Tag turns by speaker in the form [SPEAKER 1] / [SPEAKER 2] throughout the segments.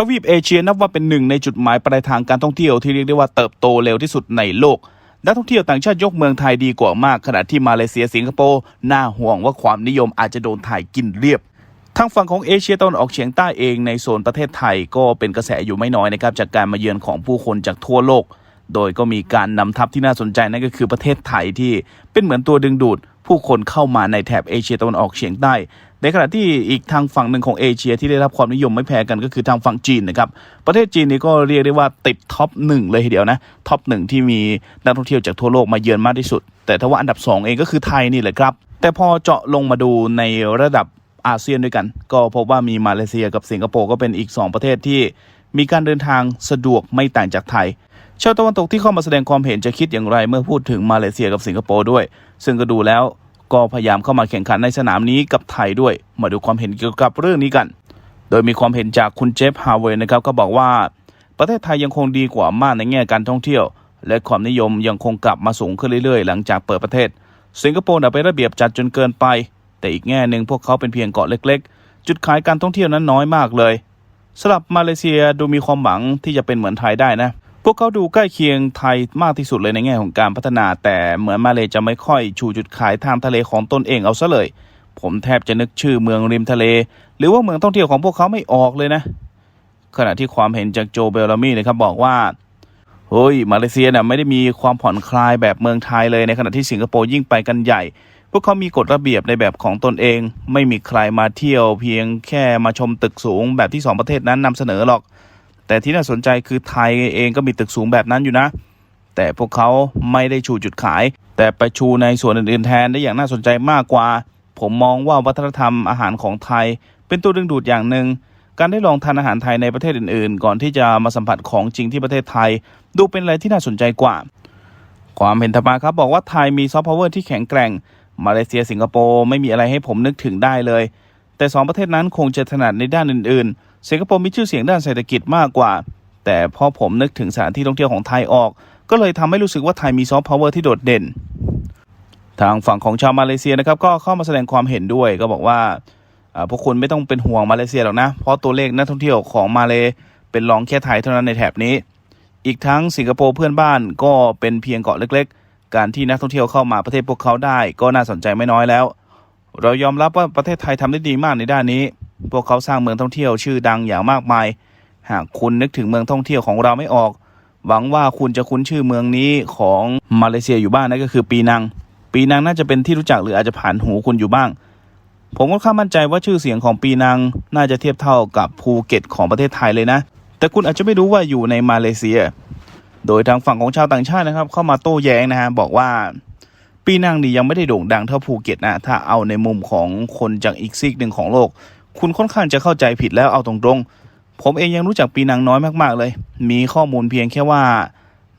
[SPEAKER 1] ทวีปเอเชียนับว่าเป็นหนึ่งในจุดหมายปลายทางการท่องเที่ยวที่เรียกได้ว่าเติบโตเร็วที่สุดในโลกนักท่องเที่ยวต่างชาติยกเมืองไทยดีกว่ามากขณะที่มาเลเซียสิงคโปร์น่าห่วงว่าความนิยมอาจจะโดนไทยกินเรียบทางฝั่งของเอเชียตะวันออกเฉียงใต้เองในโซนประเทศไทยก็เป็นกระแสอยู่ไม่น้อยนะครับจากการมาเยือนของผู้คนจากทั่วโลก โดยก็มีการนำทัพที่น่าสนใจนั่นก็คือประเทศไทยที่เป็นเหมือนตัวดึงดูด ผู้คนเข้ามาในแถบเอเชียตะวันออกเฉียงใต้ ในขณะที่อีกทางฝั่งหนึ่งของเอเชียที่ได้รับความนิยมไม่แพ้กันก็คือทางฝั่งจีนนะครับ ประเทศจีนนี่ก็เรียกได้ว่าติดท็อปหนึ่งเลยทีเดียวนะ ท็อปหนึ่งที่มีนักท่องเที่ยวจากทั่วโลกมาเยือนมากที่สุด แต่ถ้าว่าอันดับสองเองก็คือไทยนี่แหละครับ แต่พอเจาะลงมาดูในระดับอาเซียนด้วยกัน ก็พบว่ามีมาเลเซียกับสิงคโปร์ก็เป็นอีก 2 ประเทศที่ มีการเดินทางสะดวกไม่ต่างจากไทยชาวตะวันตกที่เข้ามาแสดงความเห็นจะคิดอย่างไรเมื่อพูดถึงมาเลเซียกับสิงคโปร์ด้วย ซึ่งก็ดูแล้ว ก็พยายามเข้ามาแข่งขันในสนามนี้กับไทยด้วย มาดูความเห็นเกี่ยวกับเรื่องนี้กัน โดยมีความเห็นจากคุณเจฟฮาเวย์นะครับก็บอกว่า ประเทศไทยยังคงดีกว่ามากในแง่การท่องเที่ยว และความนิยมยังคงกลับมาสูงขึ้นเรื่อยๆ หลังจากเปิดประเทศ สิงคโปร์น่ะเป็นระเบียบจัดจนเกินไป แต่อีกแง่หนึ่งพวกเขาเป็นเพียงเกาะเล็ก ๆ จุดขายการท่องเที่ยวนั้นน้อยมากเลยสำหรับมาเลเซียดูมีความหวังที่จะเป็นเหมือนไทยได้นะ วกเขาดูใกล้เคียงไทยมากที่สุดเลยในแง่ของการพัฒนา แต่เหมือนมาเลยจะไม่ค่อยชูจุดขายทางทะเลของตนเองเอาซะเลย ผมแทบจะนึกชื่อเมืองริมทะเล หรือว่าเมืองท่องเที่ยวของพวกเขาไม่ออกเลยนะ ขณะที่ความเห็นจากโจเบลลามีนะครับบอกว่าเฮ้ยมาเลเซียน่ะไม่ได้มีความผ่อนคลายแบบเมืองไทยเลยในขณะที่สิงคโปร์ยิ่งไปกันใหญ่ พวกเขามีกฎระเบียบในแบบของตนเอง ไม่มีใครมาเที่ยวเพียงแค่มาชมตึกสูงแบบที่สองประเทศนั้นนำเสนอหรอก แต่ที่น่าสนใจคือไทยเองก็มีตึกสูงแบบนั้นอยู่นะ แต่พวกเขาไม่ได้ชูจุดขาย แต่ไปชูในส่วนอื่นๆแทนได้อย่างน่าสนใจมากกว่า ผมมองว่าวัฒนธรรมอาหารของไทย เป็นตัวดึงดูดอย่างหนึ่งการได้ลองทานอาหารไทยในประเทศอื่นๆ ก่อนที่จะมาสัมผัสของจริงที่ประเทศไทย ดูเป็นอะไรที่น่าสนใจกว่า ความเห็นธรรมาครับบอกว่าไทยมีซอฟต์พาวเวอร์ที่แข็งแกร่ง มาเลเซียสิงคโปร์ไม่มีอะไรให้ผมนึกถึงได้เลย แต่สองประเทศนั้นคงจะถนัดในด้านอื่นๆ สิงคโปร์มีชื่อเสียงด้านเศรษฐกิจมากกว่า แต่พอผมนึกถึงสถานที่ท่องเที่ยวของไทยออก ก็เลยทำให้รู้สึกว่าไทยมีซอฟต์พาวเวอร์ที่โดดเด่น ทางฝั่งของชาวมาเลเซียนะครับก็เข้ามาแสดงความเห็นด้วยก็บอกว่าพวกคุณไม่ต้องเป็นห่วงมาเลเซียหรอกนะ เพราะตัวเลขนักท่องเที่ยวของมาเลเป็นรองแค่ไทยเท่านั้นในแถบนี้ อีกทั้งสิงคโปร์เพื่อนบ้านก็เป็นเพียงเกาะเล็ก ๆ การที่นักท่องเที่ยวเข้ามาประเทศพวกเขาได้ ก็น่าสนใจไม่น้อยแล้ว เรายอมรับว่าประเทศไทยทำได้ดีมากในด้านนี้ พวกเขาสร้างเมืองท่องเที่ยวชื่อดังอย่างมากมาย หากคุณนึกถึงเมืองท่องเที่ยวของเราไม่ออก หวังว่าคุณจะคุ้นชื่อเมืองนี้ของมาเลเซียอยู่บ้างนั่นก็คือปีนัง ปีนังน่าจะเป็นที่รู้จักหรืออาจจะผ่านหูคุณอยู่บ้าง ผมก็ค่อนข้างมั่นใจว่าชื่อเสียงของปีนังน่าจะเทียบเท่ากับภูเก็ตของประเทศไทยเลยนะ แต่คุณอาจจะไม่รู้ว่าอยู่ในมาเลเซีย โดยทางฝั่งของชาวต่างชาตินะครับ เข้ามาโต้แย้งนะฮะบอกว่าปีนังนี่ยังไม่ได้โด่งดังเท่าภูเก็ตนะ ถ้าเอาในมุมของคนจากอีกซีกหนึ่งของโลก คุณค่อนข้างจะเข้าใจผิดแล้วเอาตรงๆ ผมเองยังรู้จักปีนังน้อยมากๆเลย มีข้อมูลเพียงแค่ว่า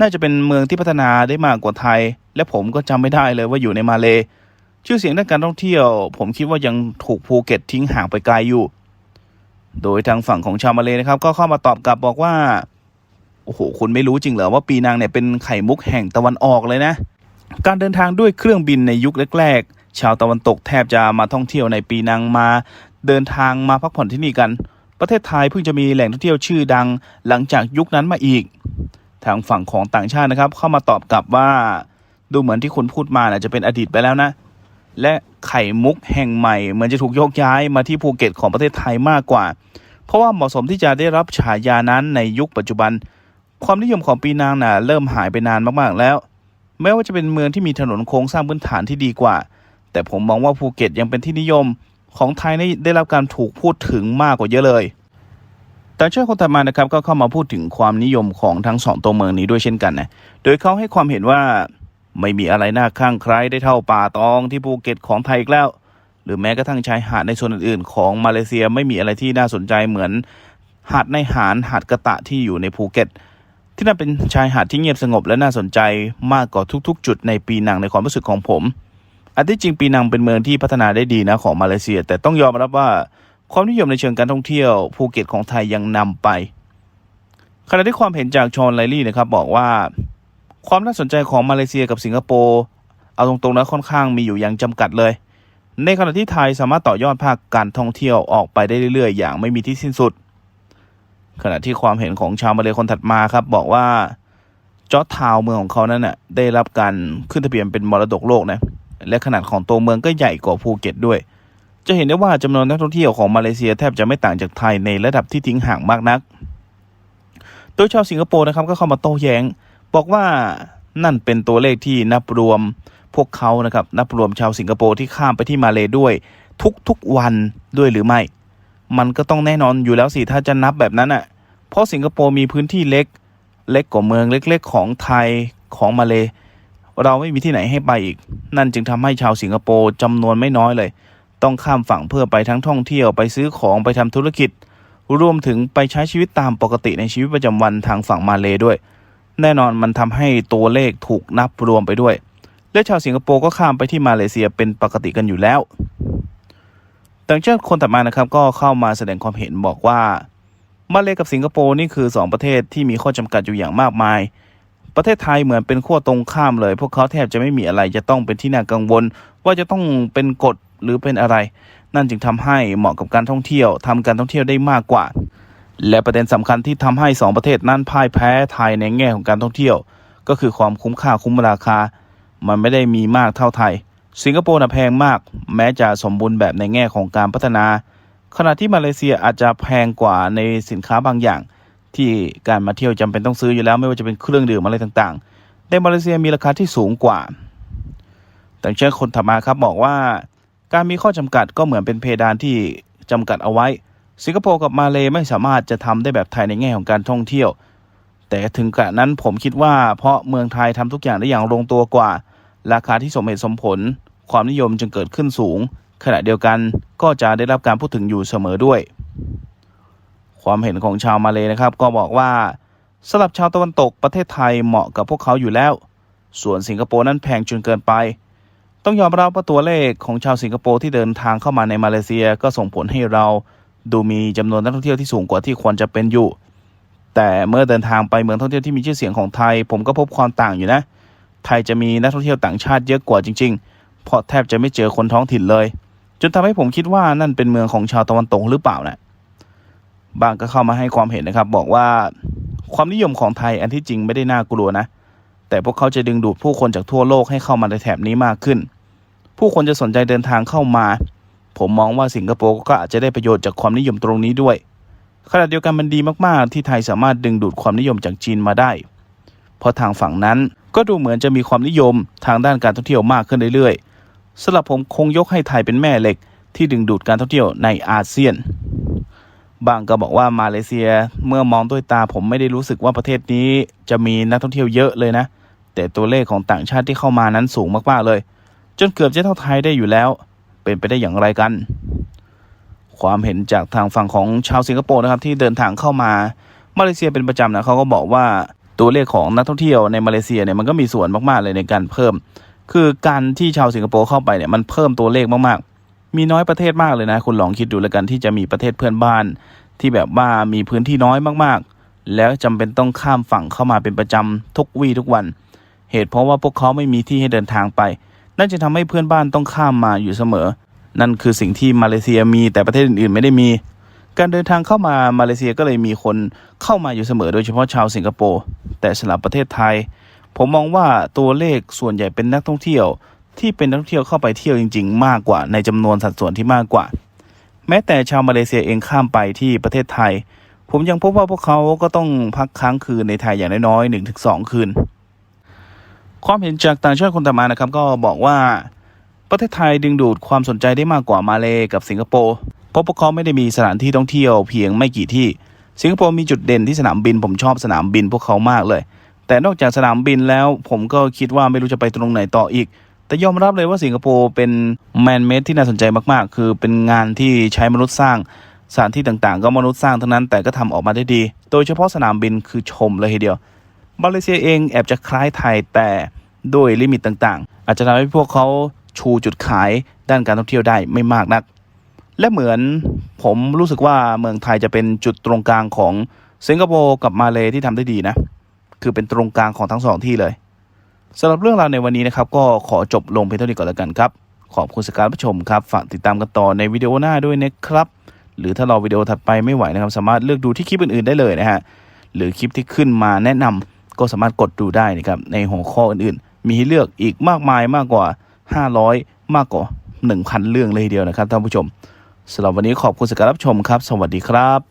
[SPEAKER 1] น่าจะเป็นเมืองที่พัฒนาได้มากกว่าไทย และผมก็จำไม่ได้เลยว่าอยู่ในมาเลชื่อเสียงด้านการท่องเที่ยว ผมคิดว่ายังถูกภูเก็ตทิ้งห่างไปไกลอยู่ โดยทางฝั่งของชาวมาเลนะครับ ก็เข้ามาตอบกลับบอกว่าโอ้โหคุณไม่รู้จริงเหรอว่าปีนังเนี่ยเป็นไข่มุกแห่งตะวันออกเลยนะ การเดินทางด้วยเครื่องบินในยุคแรกๆ ชาวตะวันตกแทบจะมาท่องเที่ยวในปีนังมา เดินทางมาพักผ่อนที่นี่กัน ประเทศไทยเพิ่งจะมีแหล่งท่องเที่ยวชื่อดังหลังจากยุคนั้นมาอีก ทางฝั่งของต่างชาตินะครับ เข้ามาตอบกลับว่า ดูเหมือนที่คุณพูดมาน่ะจะเป็นอดีตไปแล้วนะ และไข่มุกแห่งใหม่เหมือนจะถูกโยกย้ายมาที่ภูเก็ตของประเทศไทยมากกว่า เพราะว่าเหมาะสมที่จะได้รับฉายานั้นในยุคปัจจุบัน ความนิยมของปีนางน่ะเริ่มหายไปนานมากๆแล้ว แม้ว่าจะเป็นเมืองที่มีถนนโค้งสร้างพื้นฐานที่ดีกว่า แต่ผมมองว่าภูเก็ตยังเป็นที่นิยม ของไทยได้ได้รับการถูกพูดถึงมากกว่าเยอะเลย แต่เชื่อคนถัดมานะครับก็เข้ามาพูดถึงความนิยมของทั้งสองตัวเมืองนี้ด้วยเช่นกันนะ โดยเขาให้ความเห็นว่าไม่มีอะไรน่าข้างใครได้เท่าป่าตองที่ภูเก็ตของไทยอีกแล้ว หรือแม้กระทั่งชายหาดในส่วนอื่นๆ ของมาเลเซียไม่มีอะไรที่น่าสนใจเหมือน หาดในหารหาดกระตะที่อยู่ในภูเก็ต ที่นั่นเป็นชายหาดที่เงียบสงบและน่าสนใจมากกว่าทุกๆ จุดในปีหนังในความรู้สึกของผม อันที่จริงปีนังเป็นเมืองที่พัฒนาได้ดีนะของมาเลเซีย แต่ต้องยอมรับว่าความนิยมในเชิงการท่องเที่ยวภูเก็ตของไทยยังนำไปขณะที่ความเห็นจากชอนไลลี่นะครับบอกว่า ความน่าสนใจของมาเลเซียกับสิงคโปร์เอาตรงๆนะค่อนข้างมีอยู่อย่างจำกัดเลย ในขณะที่ไทยสามารถต่อยอดภาคการท่องเที่ยวออกไปได้เรื่อยๆ อย่างไม่มีที่สิ้นสุด ขณะที่ความเห็นของชาวมาเลคนถัดมาครับบอกว่าจอร์ทาวเมืองของเขานั้นน่ะได้รับการขึ้นทะเบียนเป็นมรดกโลกนะ และขนาดของตัวเมืองก็ใหญ่กว่าภูเก็ตด้วย จะเห็นได้ว่าจำนวนนักท่องเที่ยวของมาเลเซียแทบจะไม่ต่างจากไทยในระดับที่ทิ้งห่างมากนัก โดยชาวสิงคโปร์นะครับก็เข้ามาโต้แย้ง บอกว่านั่นเป็นตัวเลขที่นับรวมพวกเขานะครับนับรวมชาวสิงคโปร์ที่ข้ามไปที่มาเลด้วย ทุกๆวันด้วยหรือไม่ มันก็ต้องแน่นอนอยู่แล้วสิถ้าจะนับแบบนั้นอะ เพราะสิงคโปร์มีพื้นที่เล็ก เล็กกว่าเมืองเล็ก ๆ ของไทยของมาเล เราไม่มีที่ไหนให้ไปอีก นั่นจึงทำให้ชาวสิงคโปร์จำนวนไม่น้อยเลย ต้องข้ามฝั่งเพื่อไปทั้งท่องเที่ยวไปซื้อของไปทำธุรกิจ รวมถึงไปใช้ชีวิตตามปกติในชีวิตประจำวันทางฝั่งมาเลด้วย แน่นอนมันทำให้ตัวเลขถูกนับรวมไปด้วย และชาวสิงคโปร์ก็ข้ามไปที่มาเลเซียเป็นปกติกันอยู่แล้วต่างชาติคนถัดมานะครับก็เข้ามาแสดงความเห็นบอกว่ามาเลกับสิงคโปร์นี่คือ 2 ประเทศที่มีข้อจำกัดอยู่อย่างมากมาย ประเทศไทยเหมือนเป็นขั้วตรงข้ามเลย พวกเขาแทบจะไม่มีอะไรจะต้องเป็นที่น่ากังวล ว่าจะต้องเป็นกฎหรือเป็นอะไร นั่นจึงทำให้เหมาะกับการท่องเที่ยวทำการท่องเที่ยวได้มากกว่า และประเด็นสำคัญที่ทำให้ 2 ประเทศนั้นพ่ายแพ้ไทยในแง่ของการท่องเที่ยว ก็คือความคุ้มค่าคุ้มราคา มันไม่ได้มีมากเท่าไทย สิงคโปร์น่ะแพงมาก แม้จะสมบูรณ์แบบในแง่ของการพัฒนา ขณะที่มาเลเซียอาจจะแพงกว่าในสินค้าบางอย่าง ที่การมาเที่ยวจำเป็นต้องซื้ออยู่แล้ว ไม่ว่าจะเป็นเครื่องดื่มอะไรต่างๆ ในมาเลเซียมีราคาที่สูงกว่า แต่เช่นคนถัดมาครับบอกว่า การมีข้อจำกัดก็เหมือนเป็นเพดานที่จำกัดเอาไว้ สิงคโปร์กับมาเลไม่สามารถจะทำได้แบบไทยในแง่ของการท่องเที่ยว แต่ถึงกระนั้นผมคิดว่าเพราะเมืองไทยทำทุกอย่างได้อย่างลงตัวกว่า ราคาที่สมเหตุสมผล ความนิยมจึงเกิดขึ้นสูง ขณะเดียวกันก็จะได้รับการพูดถึงอยู่เสมอด้วย ความเห็นของชาวมาเลยนะครับ ก็บอกว่าสำหรับชาวตะวันตกประเทศไทยเหมาะกับพวกเขาอยู่แล้ว ส่วนสิงคโปร์นั้นแพงจนเกินไป ต้องยอมรับว่าตัวเลขของชาวสิงคโปร์ที่เดินทางเข้ามาในมาเลเซียก็ส่งผลให้เราดูมีจำนวนนักท่องเที่ยวที่สูงกว่าที่ควรจะเป็นอยู่ แต่เมื่อเดินทางไปเมืองท่องเที่ยวที่มีชื่อเสียงของไทย ผมก็พบความต่างอยู่นะ ไทยจะมีนักท่องเที่ยวต่างชาติเยอะกว่าจริง ๆ เพราะแทบจะไม่เจอคนท้องถิ่นเลย จนทำให้ผมคิดว่านั่นเป็นเมืองของชาวตะวันตกหรือเปล่านะ บางก็เข้ามาให้ความเห็นนะครับ บอกว่าความนิยมของไทยอันที่จริงไม่ได้น่ากลัวนะ แต่พวกเขาจะดึงดูดผู้คนจากทั่วโลกให้เข้ามาในแถบนี้มากขึ้น ผู้คนจะสนใจเดินทางเข้ามา ผมมองว่าสิงคโปร์ก็อาจจะได้ประโยชน์จากความนิยมตรงนี้ด้วยขณะเดียวกันมันดีมากๆ ที่ไทยสามารถดึงดูดความนิยมจากจีนมาได้ เพราะทางฝั่งนั้นก็ดูเหมือนจะมีความนิยมทางด้านการท่องเที่ยวมากขึ้นเรื่อยๆสำหรับผมคงยกให้ไทยเป็นแม่เหล็กที่ดึงดูดการท่องเที่ยวในอาเซียน บางก็บอกว่ามาเลเซียเมื่อมองด้วยตาผมไม่ได้รู้สึกว่าประเทศนี้ จะมีนักท่องเที่ยวเยอะเลยนะ แต่ตัวเลขของต่างชาติที่เข้ามานั้นสูงมากๆเลย จนเกือบจะเท่าไทยได้อยู่แล้ว เป็นไปได้อย่างไรกัน ความเห็นจากทางฝั่งของชาวสิงคโปร์นะครับที่เดินทางเข้ามามาเลเซียเป็นประจำนะเขาก็บอกว่าตัวเลขของนักท่องเที่ยวในมาเลเซียเนี่ยมันก็มีส่วนมากๆเลยในการเพิ่ม คือการที่ชาวสิงคโปร์เข้าไปเนี่ยมันเพิ่มตัวเลขมาก มีน้อยประเทศมากเลยนะ คุณลองคิดดูแล้วกันที่จะมีประเทศเพื่อนบ้าน ที่แบบว่ามีพื้นที่น้อยมากๆ แล้วจำเป็นต้องข้ามฝั่งเข้ามาเป็นประจำทุกวี่ทุกวัน เหตุเพราะว่าพวกเขาไม่มีที่ให้เดินทางไปนั่นจะทำให้เพื่อนบ้านต้องข้ามมาอยู่เสมอ นั่นคือสิ่งที่มาเลเซียมีแต่ประเทศอื่นๆไม่ได้มี การเดินทางเข้ามามาเลเซียก็เลยมีคนเข้ามาอยู่เสมอ โดยเฉพาะชาวสิงคโปร์แต่สำหรับประเทศไทย ผมมองว่าตัวเลขส่วนใหญ่เป็นนักท่องเที่ยว ที่เป็นนักท่องเที่ยวเข้าไปเที่ยวจริง ๆ มากกว่าในจำนวนสัดส่วนที่มากกว่า แม้แต่ชาวมาเลเซียเองข้ามไปที่ประเทศไทย ผมยังพบว่าพวกเขาก็ต้องพักค้างคืนในไทยอย่างน้อยๆหนึ่งถึงสองคืน ความเห็นจากต่างชาติคนต่างมานะครับก็บอกว่าประเทศไทยดึงดูดความสนใจได้มากกว่ามาเลกับสิงคโปร์เพราะพวกเขาไม่ได้มีสถานที่ท่องเที่ยวเพียงไม่กี่ที่ สิงคโปร์มีจุดเด่นที่สนามบิน ผมชอบสนามบินพวกเขามากเลย แต่นอกจากสนามบินแล้วผมก็คิดว่าไม่รู้จะไปตรงไหนต่ออีก แต่ยอมรับเลยว่าสิงคโปร์เป็นแมนเมดที่น่าสนใจมากๆ คือเป็นงานที่ใช้มนุษย์สร้างสถานที่ต่างๆ ก็มนุษย์สร้างทั้งนั้นแต่ก็ทำออกมาได้ดี โดยเฉพาะสนามบินคือชมเลยทีเดียวมาเลเซียเองแอบจะคล้ายไทยแต่ด้วยลิมิตต่างๆ อาจจะทำให้พวกเขาชูจุดขายด้านการท่องเที่ยวได้ไม่มากนัก และเหมือนผมรู้สึกว่าเมืองไทยจะเป็นจุดตรงกลางของสิงคโปร์กับมาเลที่ทำได้ดีนะ คือเป็นตรงกลางของทั้งสองที่เลย สำหรับเรื่องราวในวันนี้นะครับ ก็ขอจบลงเพียงเท่านี้ก่อนแล้วกันครับ ขอบคุณสกการรับชมครับ ฝากติดตามกันต่อในวิดีโอหน้าด้วยนะครับ หรือถ้ารอวิดีโอถัดไปไม่ไหวนะครับ สามารถเลือกดูที่คลิปอื่นๆได้เลยนะฮะ หรือคลิปที่ขึ้นมาแนะนำก็สามารถกดดูได้นะครับในหัวข้ออื่นๆ มีให้เลือกอีกมากมายมากกว่า 500 มากกว่า 1,000 เรื่องเลยทีเดียวนะครับท่านผู้ชมสำหรับวันนี้ขอบคุณสำหรับรับชมครับ สวัสดีครับ